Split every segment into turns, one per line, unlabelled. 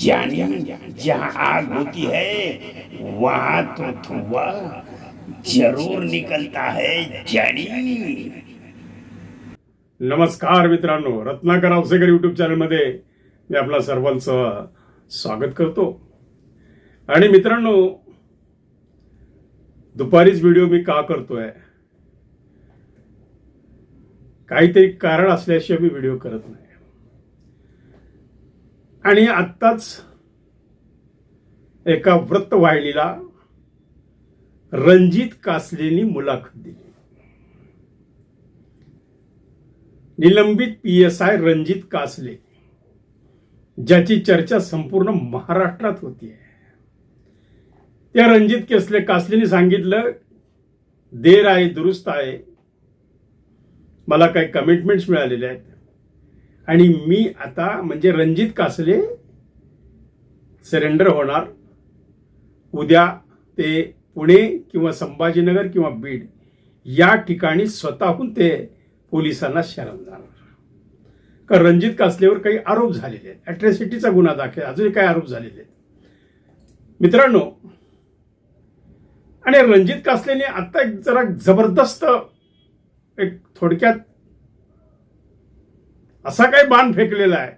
जानी जहाँ आग होती है वहां तो धुआ जरूर निकलता है जानी
नमस्कार मित्रांनो रत्नाकर आवसेकर युट्यूब चॅनलमध्ये मी आपला सर्वांचं स्वागत करतो. आणि मित्रांनो दुपारीच व्हिडिओ मी का करतोय? काहीतरी कारण असल्याशिवाय मी व्हिडिओ करत नाही. आणि आत्ताच एका वृत्तवाहिनीला रणजित कासलेनी मुलाखत दिली. निलंबित P S I Ranjit Kasle ज्याची चर्चा संपूर्ण महाराष्ट्रात होती. त्या रणजित केसले कासलेने सांगितलं देर आहे दुरुस्त आहे. मला काही कमिटमेंट्स मिळालेले आहेत. आणि मी आता म्हणजे रणजित कासले सरेंडर होणार. उद्या ते पुणे किंवा संभाजीनगर किंवा बीड या ठिकाणी स्वतःहून ते पोलिसांना शरण जाणार. कारण रणजित कासलेवर काही आरोप झालेले आहेत. अट्रॅसिटीचा गुन्हा दाखल अजूनही काही आरोप झालेले आहेत. मित्रांनो आणि रणजित कासलेने आता एक जरा जबरदस्त एक थोडक्यात असा काही बाण फेकलेला आहे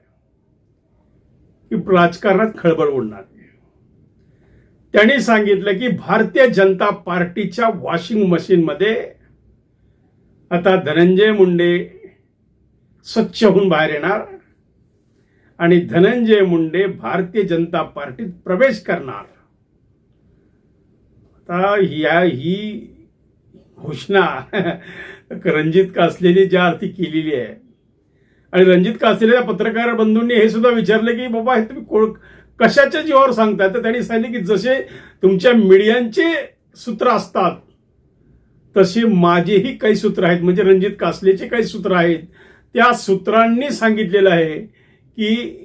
की राजकारणात खळबळ उडणार त्यांनी सांगितलं की भारतीय जनता पार्टीच्या वॉशिंग मशीनमध्ये आता धनंजय मुंडे स्वच्छ होऊन बाहेर येणार आणि धनंजय मुंडे भारतीय जनता पार्टीत प्रवेश करणार. आता या ही घोषणा रणजित कासलेने ज्या अर्थी केलेली आहे आणि रणजित कासलेल्या पत्रकार बंधूंनी हे सुद्धा विचारलं की बाबा हे तुम्ही कोण कशाच्या जीवावर सांगताय? तर त्यांनी सांगितले की जसे तुमच्या मीडियांचे सूत्र असतात तसे माझेही काही सूत्र आहेत. म्हणजे रणजित कासलेचे काही सूत्र आहेत. त्या सूत्रांनी सांगितलेलं आहे की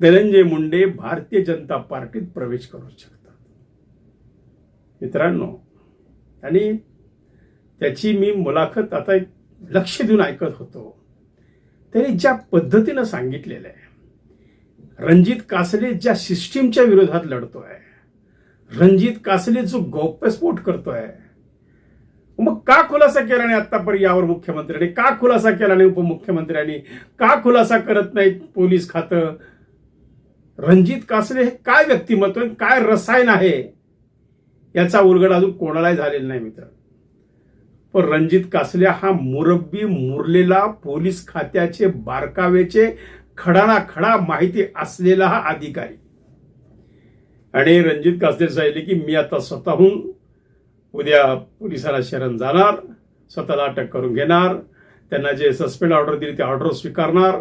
धनंजय मुंडे भारतीय जनता पार्टीत प्रवेश करू शकतात. मित्रांनो आणि त्याची मी मुलाखत आता एक लक्ष देऊन ऐकत होतो. त्यांनी ज्या पद्धतीनं सांगितलेलं आहे रणजित कासले ज्या सिस्टीमच्या विरोधात लढतोय रणजित कासले जो गौप्यस्फोट करतोय मग का खुलासा केला नाही आतापर्यंत यावर मुख्यमंत्र्यांनी? का खुलासा केला नाही उपमुख्यमंत्र्यांनी? का खुलासा करत नाहीत पोलीस खातं? रणजित कासले हे काय व्यक्तिमत्व काय रसायन आहे? याचा उलगड अजून कोणालाही झालेला नाही मित्र. पण रणजित कासले हा मुरब्बी मुरलेला पोलीस खात्याचे बारकावेचे खडाना खडा माहिती असलेला हा अधिकारी. आणि रणजित कासले सांगितले की मी आता स्वतःहून उद्या पोलिसाला शरण जाणार स्वतःला अटक करून घेणार त्यांना जे सस्पेंड ऑर्डर दिली ते ऑर्डर स्वीकारणार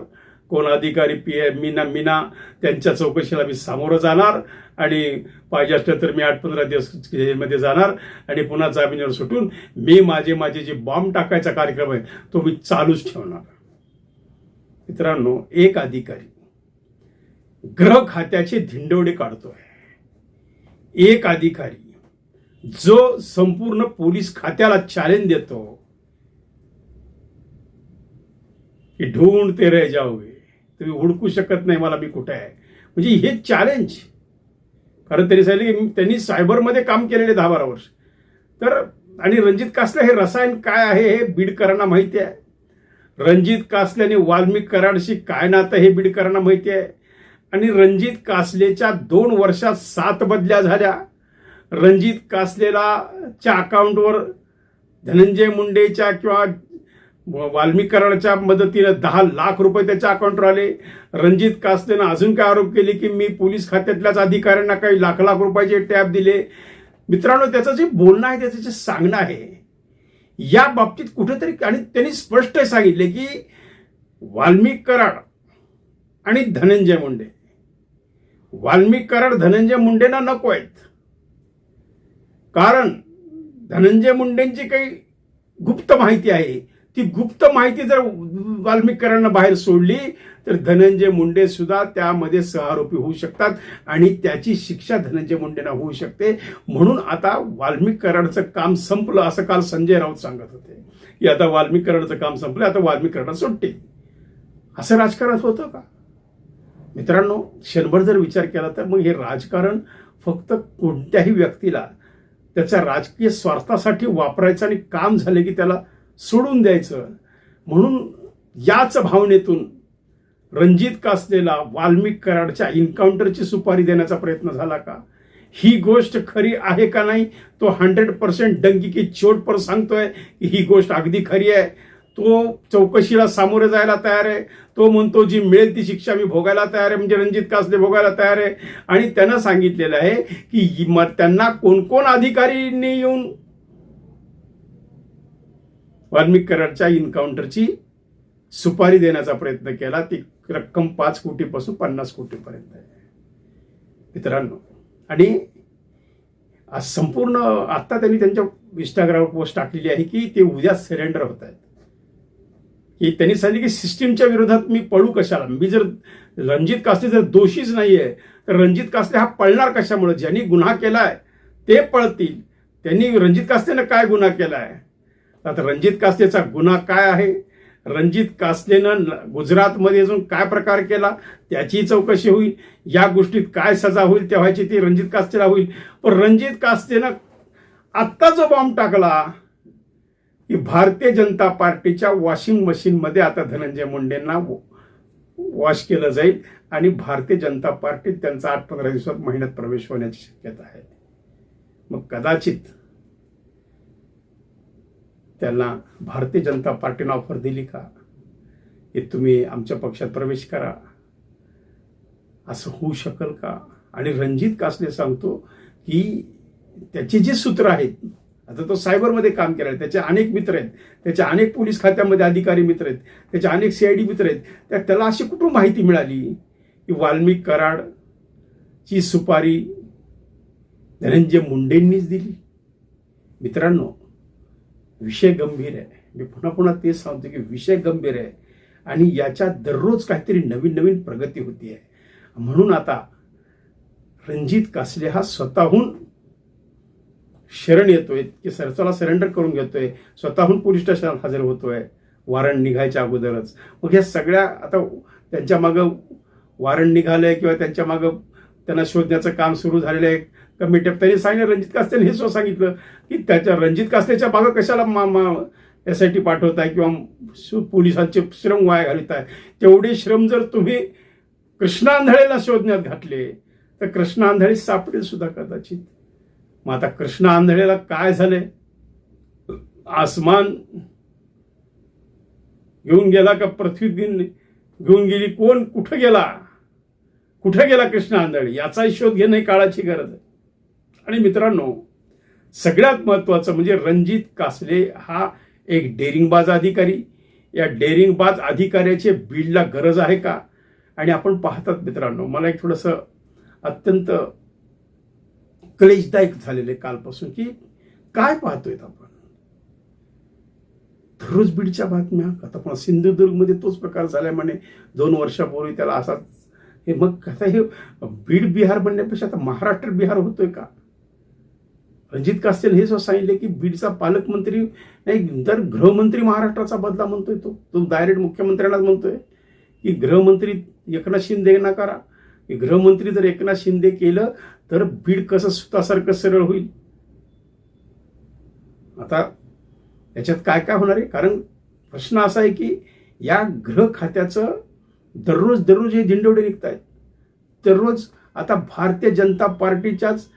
कोण अधिकारी पी ए मीना मीना त्यांच्या चौकशीला मी सामोरं जाणार आणि पाहिजे असलं तर मी आठ पंधरा दिवस जेलमध्ये जाणार आणि पुन्हा जामिनीवर सुटून मी माझे माझे जे बॉम्ब टाकायचा कार्यक्रम आहे तो मी चालूच ठेवणार. मित्रांनो एक अधिकारी ग्रह खात्याचे धिंडवडे काढतोय. एक अधिकारी जो संपूर्ण पोलीस खात्याला चॅलेंज देतो की ढूंढ ते रह जाओगे. तुम्ही हुडकू शकत नाही मला मी कुठे आहे. म्हणजे हे चॅलेंज कारण त्यांनी सांगितलं की त्यांनी सायबरमध्ये काम केलेले दहा बारा वर्ष. तर आणि रणजित कासले हे रसायन काय आहे हे बीडकरांना माहिती आहे. रणजित कासल्याने वाल्मिक कराडशी काय नातं हे बीडकरांना माहिती आहे. आणि रणजित कासलेच्या दोन वर्षात सात बदल्या झाल्या. रणजित कासलेला च्या अकाउंटवर धनंजय मुंडेच्या किंवा वाल्मिक मदतीनं दहा लाख रुपये त्याच्या अकाउंटवर आले रणजित कासलेनं अजून काय आरोप केले की मी पोलीस खात्यातल्याच अधिकाऱ्यांना काही लाख लाख रुपयाचे टॅब दिले? मित्रांनो त्याचं जे बोलणं आहे त्याचं जे सांगणं आहे या बाबतीत कुठेतरी आणि त्यांनी स्पष्ट सांगितले की वाल्मिक कराड आणि धनंजय मुंडे. वाल्मिक कराड धनंजय मुंडेंना नको आहेत. कारण धनंजय मुंडेंची काही गुप्त माहिती आहे. ती गुप्त माहिती जर वाल्मिकरांना बाहेर सोडली तर धनंजय मुंडे सुद्धा त्यामध्ये सहआरोपी होऊ शकतात आणि त्याची शिक्षा धनंजय मुंडेंना होऊ शकते. म्हणून आता वाल्मिक काम संपलं असं काल संजय राऊत सांगत होते. की आता वाल्मिक काम संपलं आता वाल्मिक सुटते असं राजकारण होतं का? मित्रांनो क्षणभर जर विचार केला तर मग हे राजकारण फक्त कोणत्याही व्यक्तीला त्याच्या राजकीय स्वार्थासाठी वापरायचं आणि काम झाले की त्याला सोडून द्यायचं. म्हणून याच भावनेतून रणजित कासलेला वाल्मिक कराडच्या इन्काउंटरची सुपारी देण्याचा प्रयत्न झाला का? ही गोष्ट खरी आहे का नाही? तो हंड्रेड पर्सेंट डंकी की चोट पर सांगतोय की ही गोष्ट अगदी खरी आहे. तो चौकशीला सामोरे जायला तयार आहे. तो म्हणतो जी मिळेल ती शिक्षा मी भोगायला तयार आहे. म्हणजे रणजित कासले भोगायला तयार आहे. आणि त्यांना सांगितलेलं आहे की मग त्यांना कोण कोण अधिकारींनी येऊन वाल्मिक कराडच्या इन्काउंटरची सुपारी देण्याचा प्रयत्न केला. ती रक्कम पाच कोटीपासून पन्नास कोटीपर्यंत आहे. मित्रांनो आणि आज संपूर्ण आत्ता त्यांनी त्यांच्या इंस्टाग्रामवर पोस्ट टाकलेली आहे की ते उद्या सरेंडर होत आहेत. की त्यांनी सांगितले की सिस्टीमच्या विरोधात मी पळू कशाला? मी जर रणजित कासले जर दोषीच नाही आहे तर रणजित कासले हा पळणार कशामुळे? ज्यांनी गुन्हा केला आहे ते पळतील. त्यांनी रणजित कासलेनं काय गुन्हा केला आहे आता रणजित कासलेचा गुन्हा काय आहे? रणजित कासलेनं गुजरातमध्ये अजून काय प्रकार केला? त्याची चौकशी होईल. या गोष्टीत काय सजा होईल तेव्हाची ती रणजित कासलेला होईल. पण रणजित कासलेनं आत्ता जो बॉम्ब टाकला की भारतीय जनता पार्टीच्या वॉशिंग मशीनमध्ये आता धनंजय मुंडेंना वॉश केलं जाईल आणि भारतीय जनता पार्टीत त्यांचा आठ पंधरा दिवसात महिन्यात प्रवेश होण्याची शक्यता आहे. मग कदाचित त्यांना भारतीय जनता पार्टीनं ऑफर दिली का? की तुम्ही आमच्या पक्षात प्रवेश करा. असं होऊ शकल का? आणि रणजित कासले सांगतो की त्याचे जे सूत्र आहेत आता तो सायबरमध्ये काम केलाय त्याचे अनेक मित्र आहेत त्याचे अनेक पोलीस खात्यामध्ये अधिकारी मित्र आहेत त्याचे अनेक सी आय डी मित्र आहेत त्या त्याला अशी कुठून माहिती मिळाली की वाल्मिक कराडची सुपारी धनंजय मुंडेंनीच दिली? मित्रांनो विषय गंभीर आहे. मी पुन्हा पुन्हा तेच सांगतो की विषय गंभीर आहे. आणि याच्यात दररोज काहीतरी नवीन नवीन प्रगती होती आहे. म्हणून आता रणजित कासले हा स्वतःहून शरण येतोय की सरसाला सरेंडर करून घेतोय. स्वतःहून पोलीस स्टेशनात हजर होतोय. वारंट निघायच्या अगोदरच. मग ह्या सगळ्या आता त्यांच्या मागं वॉरंट निघालंय किंवा त्यांच्या मागं त्यांना शोधण्याचं काम सुरू झालेलं आहे. कमी त्यांनी सांगितलं रणजित कास्त्याने हे सुद्धा सांगितलं की त्याच्या रणजित कास्त्याच्या मागं कशाला मा मा एस आय टी पाठवताय किंवा पोलिसांचे श्रम वाया घालत आहे तेवढे श्रम जर तुम्ही कृष्णांधळेला शोधण्यात घातले तर कृष्णांधळे सापडेल सुद्धा कदाचित. मग आता कृष्णांधळेला काय झालंय? आसमान घेऊन गेला का पृथ्वी दिन घेऊन गेली? कोण कुठं गेला? कुठं गेला कृष्ण आंधळे? याचाही शोध घेणं काळाची गरज आहे. आणि मित्रांनो सगळ्यात महत्वाचं म्हणजे रणजित कासले हा एक डेरिंगबाज अधिकारी. या डेरिंगबाज अधिकाऱ्याचे बीडला गरज आहे का? आणि आपण पाहतात मित्रांनो मला एक थोडंसं अत्यंत क्लेशदायक झालेलं आहे कालपासून की काय पाहतोय आपण? दररोज बीडच्या बातम्या आता पण सिंधुदुर्गमध्ये तोच प्रकार झाल्या म्हणे दोन वर्षापूर्वी त्याला असाच हे मग कसं हे बीड बिहार बनण्यापेक्षा आता महाराष्ट्र बिहार होतोय का? रणजित कास्तेल हे सुद्धा सांगितले की बीडचा पालकमंत्री नाही तर गृहमंत्री महाराष्ट्राचा बदला म्हणतोय तो. तो डायरेक्ट मुख्यमंत्र्यांनाच म्हणतोय की गृहमंत्री एकनाथ शिंदे करा. की गृहमंत्री जर एकनाथ शिंदे केलं तर बीड कसं सुतासारखं सरळ होईल? आता याच्यात काय काय होणार आहे? कारण प्रश्न असा आहे की या गृह खात्याचं दररोज दररोज हे दिंडवडे निघत आहेत दररोज आता भारतीय जनता पार्टीच्याच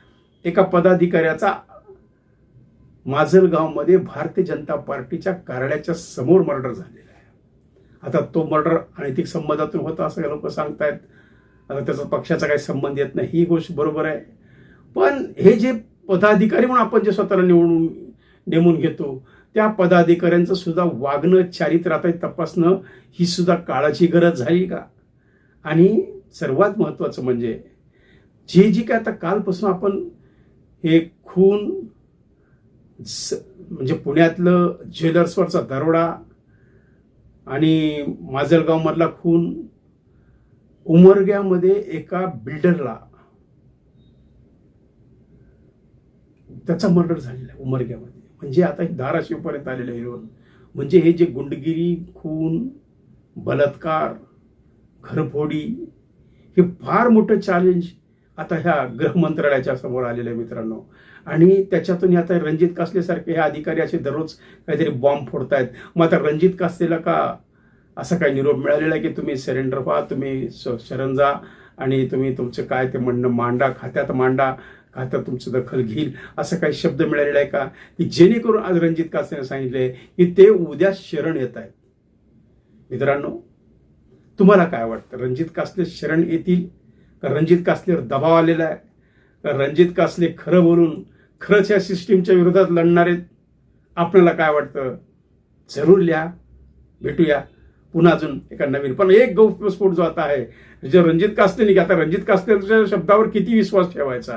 एका पदाधिकाऱ्याचा माजलगावमध्ये भारतीय जनता पार्टीच्या कार्यालयाच्या समोर मर्डर झालेला आहे. आता तो मर्डर अनैतिक संबंधातून होता असं लोक सांगतायत. आता त्याचा पक्षाचा काही संबंध येत नाही ही गोष्ट बरोबर आहे. पण हे जे पदाधिकारी म्हणून आपण जे स्वतःला निवडून नेमून घेतो त्या पदाधिकाऱ्यांचं सुद्धा वागणं चारित्र्य आता तपासणं ही सुद्धा काळाची गरज झाली का? आणि सर्वात महत्वाचं म्हणजे जे जी काय आता कालपासून आपण हे खून स- म्हणजे पुण्यातलं ज्वेलर्सवरचा दरोडा आणि माजलगावमधला खून उमरग्यामध्ये एका बिल्डरला त्याचा मर्डर झालेला आहे उमरग्यामध्ये. म्हणजे आता हे धाराशिवपर्यंत आलेलं आहे हिरोन म्हणजे हे जे गुंडगिरी खून बलात्कार घरफोडी हे फार मोठं चॅलेंज आता ह्या गृहमंत्रालयाच्या समोर आलेलं आहे मित्रांनो. आणि त्याच्यातून आता रणजित कासलेसारखे हे अधिकारी असे दररोज काहीतरी बॉम्ब फोडतायत. मग आता रणजित कासलेला का असा काही निरोप मिळालेला आहे की तुम्ही सरेंडर व्हा तुम्ही स- शरण जा आणि तुम्ही तुमचं काय ते म्हणणं मांडा खात्यात मांडा खात्यात तुमचं दखल घेईल असं काही शब्द मिळालेला आहे का? की जेणेकरून आज रणजित कासलेने सांगितले की ते उद्या शरण येत आहेत. मित्रांनो तुम्हाला काय वाटतं? रणजित कासले शरण येतील? का रणजित कासलेवर दबाव आलेला आहे? का रणजित कासले खरं बोलून खरंच या सिस्टीमच्या विरोधात लढणार आहेत? आपल्याला काय वाटतं? जरूर लिहा भेटूया. पुन्हा अजून एका नवीन पण एक गौप्यस्फोट जो आता आहे जे रणजित कासले नाही आता रणजित कासलेच्या शब्दावर किती विश्वास ठेवायचा?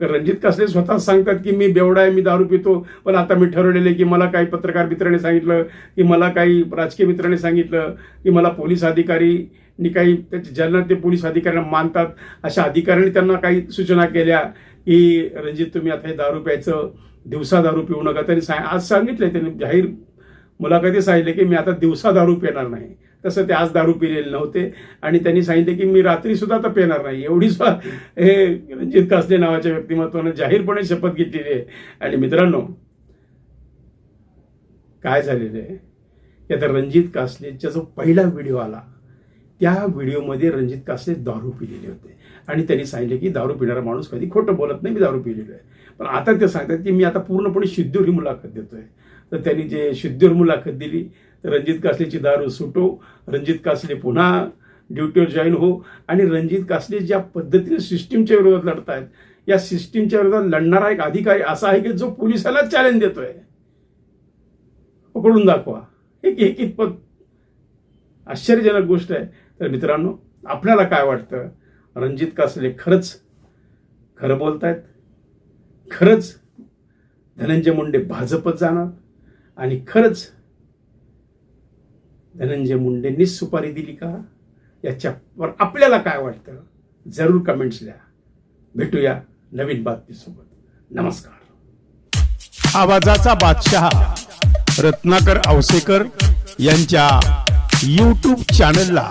कारण रणजित कासले स्वतः सांगतात की मी बेवडा आहे मी दारू पितो पण आता मी ठरवलेले की मला काही पत्रकार मित्राने सांगितलं की मला काही राजकीय मित्राने सांगितलं की मला पोलीस अधिकारी काही त्याचे ज्यांना ते पोलीस अधिकाऱ्यांना मानतात अशा अधिकाऱ्यांनी त्यांना काही सूचना केल्या की रणजित तुम्ही आता हे दारू प्यायचं दिवसा दारू पिऊ नका. त्यांनी सांग आज सांगितले त्यांनी जाहीर मुलाखती सांगितले की मी आता दिवसा दारू पिणार नाही. तसं ते आज दारू पिलेले नव्हते आणि त्यांनी सांगितले की मी रात्री सुद्धा आता पिणार नाही. एवढी सुद्धा हे रणजित कासले नावाच्या व्यक्तिमत्वानं जाहीरपणे शपथ घेतलेली आहे. आणि मित्रांनो काय झालेलं आहे? की आता रणजित कासलेचा जो पहिला व्हिडिओ आला त्या व्हिडिओमध्ये रणजित कासले दारू पिलेले होते. आणि त्यांनी सांगितले की दारू पिणारा माणूस कधी खोटं बोलत नाही मी दारू पिलेलो आहे. पण आता ते सांगतात की मी आता पूर्णपणे शुद्धीवर ही मुलाखत देतोय. तर त्यांनी जे शुद्धीवर मुलाखत दिली तर रणजित कासलेची दारू सुटो रणजित कासले पुन्हा ड्युटीवर जॉईन हो आणि रणजित कासले ज्या पद्धतीने सिस्टीमच्या विरोधात लढतायत या सिस्टीमच्या विरोधात लढणारा एक अधिकारी असा आहे की जो पोलिसाला चॅलेंज देतोय. पकडून दाखवा. एक एक कितपत आश्चर्यजनक गोष्ट आहे. तर मित्रांनो आपल्याला काय वाटतं? रणजित कासले खरंच खरं बोलतायत? खरंच धनंजय मुंडे भाजपत जाणार? आणि खरंच धनंजय मुंडेंनीच सुपारी दिली का? याच्यावर आपल्याला काय वाटतं? जरूर कमेंट्स द्या भेटूया नवीन बातमीसोबत. नमस्कार.
आवाजाचा बादशहा रत्नाकर आवसेकर यांच्या यूट्यूब चॅनलला